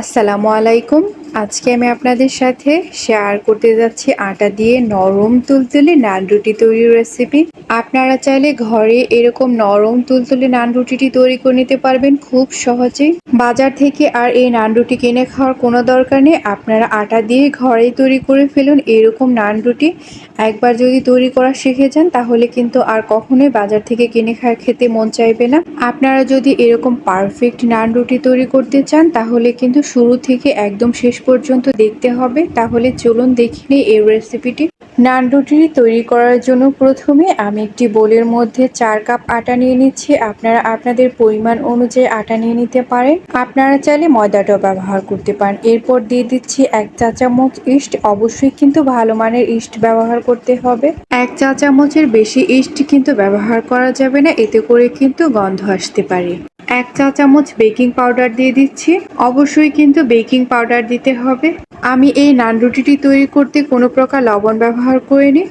আসসালামু আলাইকুম। আজকে আমি আপনাদের সাথে শেয়ার করতে যাচ্ছি আটা দিয়ে নরম তুলতুলে নান রুটি তৈরির রেসিপি আপনারা চাইলে ঘরে এরকম নরম তুলতুলে নান রুটিটি তৈরি করে নিতে পারবেন খুব সহজেই বাজার থেকে আর এই নান রুটি কিনে খাওয়ার কোনো দরকার নেই। আপনারা আটা দিয়ে ঘরেই তৈরি করে ফেলুন এরকম নান রুটি। একবার যদি তৈরি করা শিখে যান, তাহলে কিন্তু আর কখনোই বাজার থেকে কিনে খাওয়া খেতে মন চাইবে না। আপনারা যদি এরকম পারফেক্ট নান রুটি তৈরি করতে চান, তাহলে কিন্তু শুরু থেকে একদম শেষ পর্যন্ত দেখতে হবে। তাহলে চলুন দেখিনি এই রেসিপিটি। নান রুটি তৈরি করার জন্য প্রথমে আমি একটি বোলের মধ্যে চার কাপ আটা নিয়ে নিচ্ছি। আপনারা আপনাদের পরিমাণ অনুযায়ী আটা নিয়ে নিতে পারেন। আপনারা চাইলে ময়দাটাও ব্যবহার করতে পারেন। এরপর দিয়ে দিচ্ছি এক চা চামচ ইস্ট। অবশ্যই কিন্তু ভালো মানের ইস্ট ব্যবহার করতে হবে। এক চা চামচের বেশি ইস্ট কিন্তু ব্যবহার করা যাবে না। এতে করে কিন্তু গন্ধ আসতে পারে। এক চা চামচ বেকিং পাউডার দিয়ে দিচ্ছি। অবশ্যই কিন্তু বেকিং পাউডার দিতে হবে। আমি এই নান রুটিটি তৈরি করতে কোনো প্রকার লবণ ব্যবহার করিনি।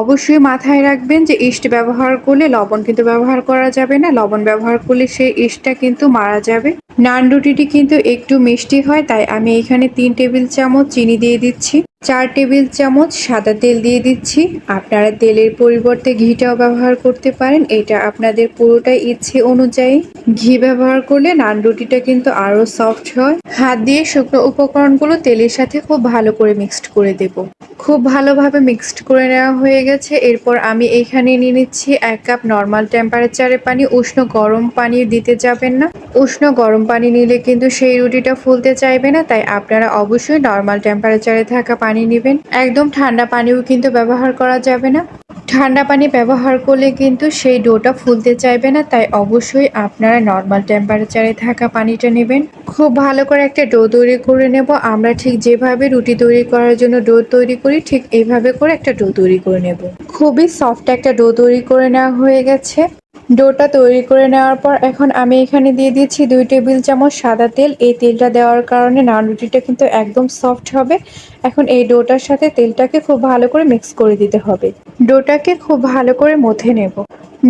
অবশ্যই মাথায় রাখবেন যে ইস্ট ব্যবহার করলে লবণ কিন্তু ব্যবহার করা যাবে না। লবণ ব্যবহার করলে সেই ইস্টটা কিন্তু মারা যাবে। নান রুটিটি কিন্তু একটু মিষ্টি হয়, তাই আমি এখানে তিন টেবিল চামচ চিনি দিয়ে দিচ্ছি। চার টেবিল চামচ সাদা তেল দিয়ে দিচ্ছি। আপনারা তেলের পরিবর্তে ঘিটাও ব্যবহার করতে পারেন। এটা আপনাদের পুরোটাই ইচ্ছে অনুযায়ী। ঘি ব্যবহার করলে নান রুটিটা কিন্তু আরও সফট হয়। হাত দিয়ে শুকনো উপকরণগুলো তেলের সাথে খুব ভালো করে মিক্সড করে দেব। খুব ভালোভাবে মিক্সড করে নেওয়া হয়ে গেছে। এরপর আমি এখানে নিয়ে নিচ্ছি এক কাপ নর্মাল টেম্পারেচারে পানি। উষ্ণ গরম পানি দিতে যাবেন না। উষ্ণ গরম পানি নিলে কিন্তু সেই রুটিটা ফুলতে চাইবে না। তাই আপনারা অবশ্যই নর্মাল টেম্পারেচারে থাকা পানি নেবেন। একদম ঠান্ডা পানিও কিন্তু ব্যবহার করা যাবে না। ঠান্ডা পানি ব্যবহার করলে কিন্তু সেই ডোটা ফুলতে চাইবে না, তাই অবশ্যই আপনারা নর্মাল টেম্পারেচারে থাকা পানিটা নেবেন। খুব ভালো করে একটা ডো তৈরি করে নেব। আমরা ঠিক যেভাবে রুটি তৈরি করার জন্য ডো তৈরি করি, ঠিক এইভাবে করে একটা ডো তৈরি করে নেব। খুবই সফট একটা ডো তৈরি করে নেওয়া হয়ে গেছে। ডোটা তৈরি করে নেওয়ার পর এখন আমি এখানে দিয়ে দিচ্ছি দুই টেবিল চামচ সাদা তেল। এই তেলটা দেওয়ার কারণে নান রুটিটা কিন্তু একদম সফট হবে। এখন এই ডোটার সাথে তেলটাকে খুব ভালো করে মিক্স করে দিতে হবে। ডোটাকে খুব ভালো করে মথে নেব।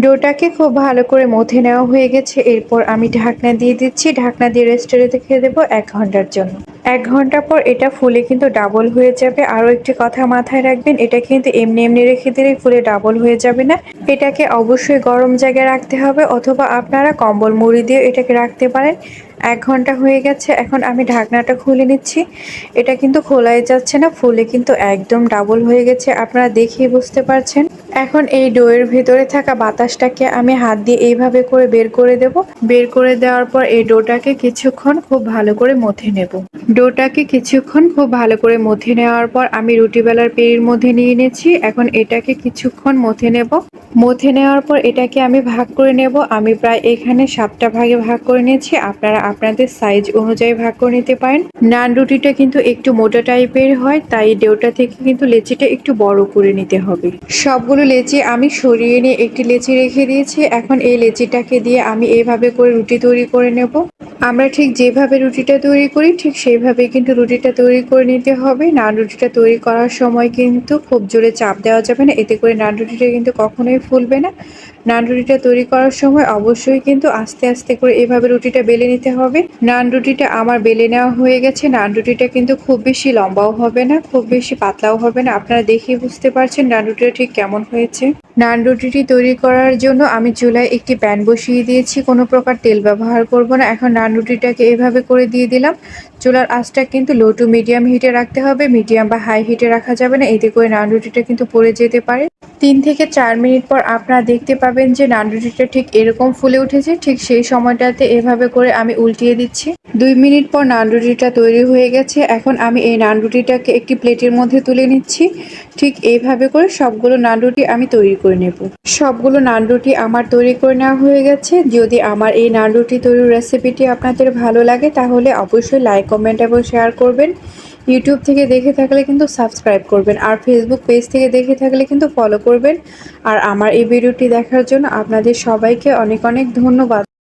ডোটাকে খুব ভালো করে মথে নেওয়া হয়ে গেছে। এরপর আমি ঢাকনা দিয়ে দিচ্ছি। ঢাকনা দিয়ে রেস্টে রেখে দেবো এক ঘণ্টার জন্য। এক ঘণ্টা পর এটা ফুলে কিন্তু ডাবল হয়ে যাবে। আরও একটি কথা মাথায় রাখবেন, এটা কিন্তু এমনি এমনি রেখে দিলে ফুলে ডাবল হয়ে যাবে না। এটাকে অবশ্যই গরম জায়গায় রাখতে হবে অথবা আপনারা কম্বল মুড়ি দিয়ে এটাকে রাখতে পারেন। এক ঘণ্টা হয়ে গেছে, এখন আমি ঢাকনাটা খুলে নিচ্ছি। এটা কিন্তু খোলাই যাচ্ছে না, ফুলে কিন্তু একদম ডাবল হয়ে গেছে, আপনারা দেখেই বুঝতে পারছেন। এখন এই ডোয়ের ভেতরে থাকা বাতাসটাকে আমি হাত দিয়ে এইভাবে করে বের করে দেব। বের করে দেওয়ার পর এই ডোটাকে কিছুক্ষণ খুব ভালো করে মথে নেব। ডোটাকে কিছুক্ষণ খুব ভালো করে মথে নেওয়ার পর আমি রুটি বেলার মধ্যে নিয়ে নিয়েছি। এখন এটাকে কিছুক্ষণ মথে নেব। মথে নেওয়ার পর এটাকে আমি ভাগ করে নেব। আমি প্রায় এখানে সাতটা ভাগে ভাগ করে নিয়েছি। আপনারা আপনাদের সাইজ অনুযায়ী ভাগ করে নিতে পারেন। নান রুটিটা কিন্তু একটু মোটা টাইপের হয়, তাই ডেউটা থেকে কিন্তু লেচিটা একটু বড় করে নিতে হবে। সবগুলো লেচি আমি সরিয়ে নিয়ে একটি লেচি রেখে দিয়েছি। এখন এই লেচিটাকে দিয়ে আমি এইভাবে করে রুটি তৈরি করে নেব। আমরা ঠিক যেভাবে রুটিটা তৈরি করি, ঠিক সেইভাবে কিন্তু রুটিটা তৈরি করে নিতে হবে। নান রুটিটা তৈরি করার সময় কিন্তু খুব জোরে চাপ দেওয়া যাবে না। এতে করে নান রুটিটা কিন্তু কখনোই ফুলবে না। নান রুটিটা তৈরি করার সময় অবশ্যই কিন্তু আস্তে আস্তে করে এভাবে রুটিটা বেলে নিতে হবে। নান রুটিটা আমার বেলে নেওয়া হয়ে গেছে। নান রুটিটা কিন্তু খুব বেশি লম্বাও হবে না, খুব বেশি পাতলাও হবে না। আপনারা দেখেই বুঝতে পারছেন নান রুটিটা ঠিক কেমন হয়েছে। নান রুটিটি তৈরি করার জন্য আমি চুলায় একটি প্যান বসিয়ে দিয়েছি। কোনো প্রকার তেল ব্যবহার করব না। এখন নান রুটিটাকে এভাবে করে দিয়ে দিলাম। চুলার আঁচটা কিন্তু লো টু মিডিয়াম হিটে রাখতে হবে। মিডিয়াম বা হাই হিটে রাখা যাবে না। এতে করে নান রুটিটা কিন্তু পড়ে যেতে পারে। তিন থেকে চার মিনিট পর আপনারা দেখতে পাবেন যে নান রুটিটা ঠিক এরকম ফুলে উঠেছে। ঠিক সেই সময়টাতে এভাবে করে আমি উল্টিয়ে দিচ্ছি। দুই মিনিট পর নান রুটিটা তৈরি হয়ে গেছে। এখন আমি এই নান রুটিটাকে একটি প্লেটের মধ্যে তুলে নিচ্ছি। ঠিক এইভাবে করে সবগুলো নান রুটি আমি তৈরি করে নেব। সবগুলো নান রুটি আমার তৈরি করে নেওয়া হয়ে গেছে। যদি আমার এই নান রুটি তৈরির রেসিপিটি আপনাদের ভালো লাগে, তাহলে অবশ্যই লাইক, কমেন্ট এবং শেয়ার করবেন। ইউটিউব থেকে দেখে থাকলে কিন্তু সাবস্ক্রাইব করবেন। আর ফেসবুক পেজ থেকে দেখে থাকলে কিন্তু ফলো করবেন। আর আমার এই ভিডিওটি দেখার জন্য আপনাদের সবাইকে অনেক অনেক ধন্যবাদ।